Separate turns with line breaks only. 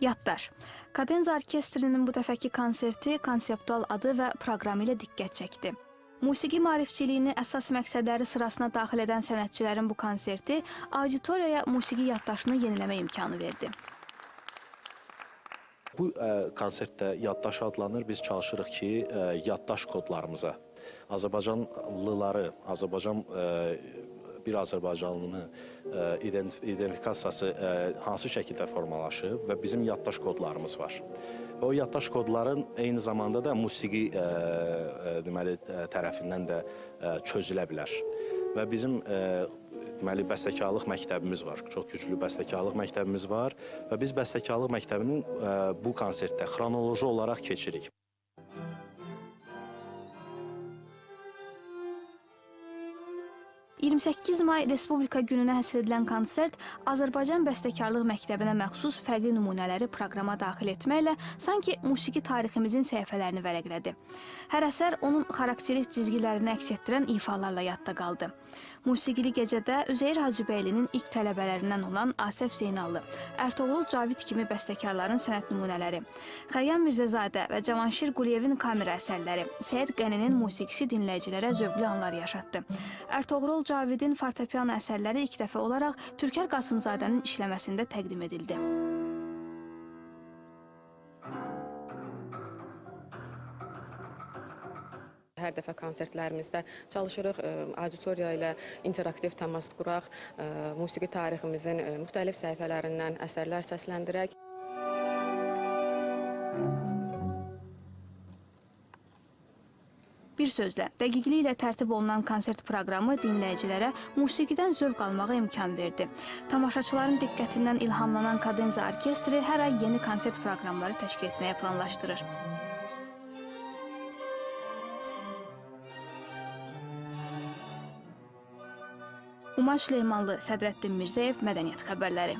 Yaddaş. Kadenza Orkestrinin bu dəfəki konserti konseptual adı və proqramı ilə diqqət çəkdi. Musiqi maarifçiliyini əsas məqsədləri sırasına daxil edən sənətçilərin bu konserti auditoriyaya musiqi yaddaşını yeniləmə imkanı verdi.
Bu ə, konsertdə yaddaş adlanır. Biz çalışırıq ki, ə, yaddaş kodlarımıza Azərbaycanlıları, Azərbaycan ə, bir Azərbaycanlını ə, ident identifikasiyası ə, hansı şəkildə formalaşıb və bizim yaddaş kodlarımız var. O yaddaş kodların eyni zamanda da musiqi ə, deməli tərəfindən də çözülə bilər. Və bizim deməli bəstəkarlıq məktəbimiz var. Çox güclü bəstəkarlıq məktəbimiz var və biz bəstəkarlıq məktəbinin bu konsertdə xronoloji olaraq keçirik.
– 28 may Respublika gününə həsr edilən konsert Azərbaycan Bəstəkarlıq Məktəbinə məxsus fərqli nümunələri proqrama daxil etməklə sanki musiqi tariximizin səhifələrini vərəqlədi. Hər əsər onun xarakterik cizgilərini əks etdirən ifalarla yadda qaldı. Musiqili gecədə Üzeyir Hacıbəylinin ilk tələbələrindən olan Asəf Zeynallı, Ərtoğrul Cavid kimi bəstəkarların sənət nümunələri, Xəyyam Mirzəzadə və Cavanşir Quliyevin kamera əsərləri, Səyid Qəninin musiqisi dinləyicilərə zövqlü anlar yaşatdı. Ərtoğrul Cavidin fortepiano əsərləri ilk dəfə olaraq Türkər Qasımzadənin işləməsində təqdim edildi.
Hər dəfə konsertlərimizdə çalışırıq ə, auditoriya ilə interaktiv təmas quraq, ə, musiqi tariximizin ə, müxtəlif səhifələrindən əsərlər səsləndirək.
Bir sözlə, dəqiqliyi ilə tərtib olunan konsert proqramı dinləyicilərə musiqidən zövq almağa imkan verdi. Tamaşaçıların diqqətindən ilhamlanan Kadenza Orkestri hər ay yeni konsert proqramları təşkil etməyə planlaşdırır. Umay Süleymanlı, Sədrəddin Mirzəyev, Mədəniyyət xəbərləri.